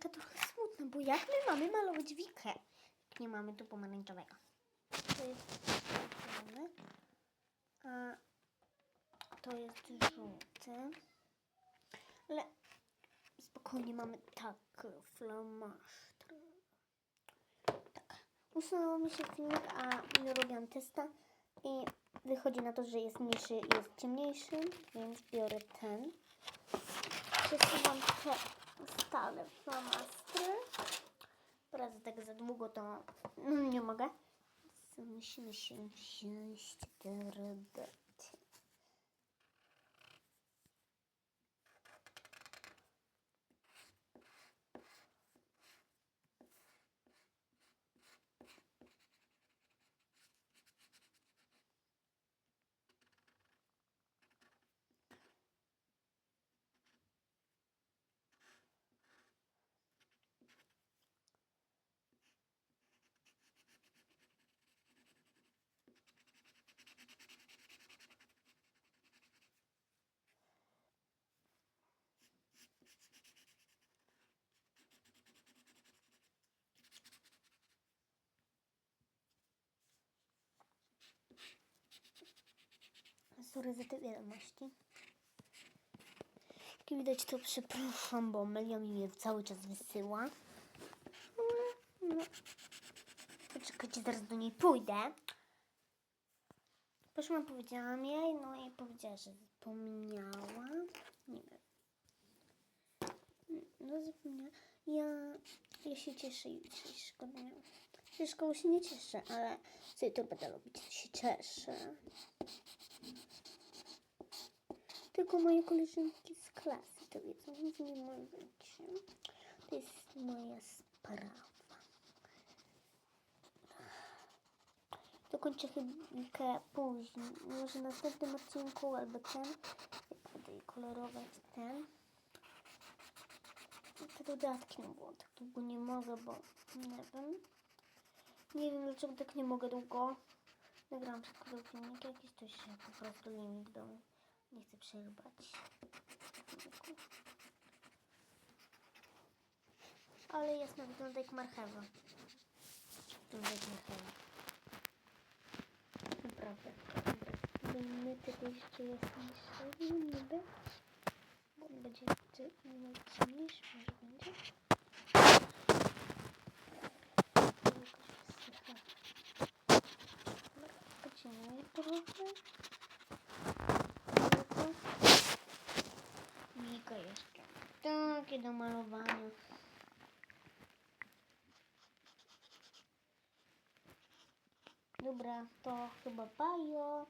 taka trochę smutna, bo jak my mamy malować wikę, nie mamy tu pomarańczowego? To jest zielony, a to jest żółty. Ale spokojnie mamy tak flamastry. Tak. Usunęło mi się filmik, a robiłam testa i wychodzi na to, że jest mniejszy i jest ciemniejszy, więc biorę ten. Przesuwam te stale flamastry. Teraz tak za długo to no, nie mogę. So, musimy się wziąć Sorry za te wiadomości. Jak widać to przepraszam, bo Melia mi je cały czas wysyła. No, no. Poczekajcie, zaraz do niej pójdę. Poszłam, powiedziałam jej, no i powiedziała, że zapomniała. Nie wiem. No zapomniała. Ja, ja się cieszę jutrzejszego dnia. Ze szkoły się nie cieszę, ale sobie to będę robić, się cieszę. Tylko moje koleżanki z klasy to wiedzą, więc nie możecie. To jest moja sprawa. Dokończę chwilkę później. Może w następnym odcinku albo ten. Jak będę kolorować ten. Te dodatki, no bo tak długo nie mogę, bo nie wiem. Nie wiem dlaczego tak nie mogę długo. Nagrałam przed chwilą filmik jakiś, to się po prostu limit do nie chcę przerwać. Ale jasno wygląda jak marchewa. Wygląda jak marchewa. Naprawdę. My tego jeszcze jasniejszego nie być. Bo będzie ciemniejszy, może będzie. Jakoś wysycha. Pociemniej trochę. Mika jeszcze. Takie do malowania. Dobra, to chyba. Bajo.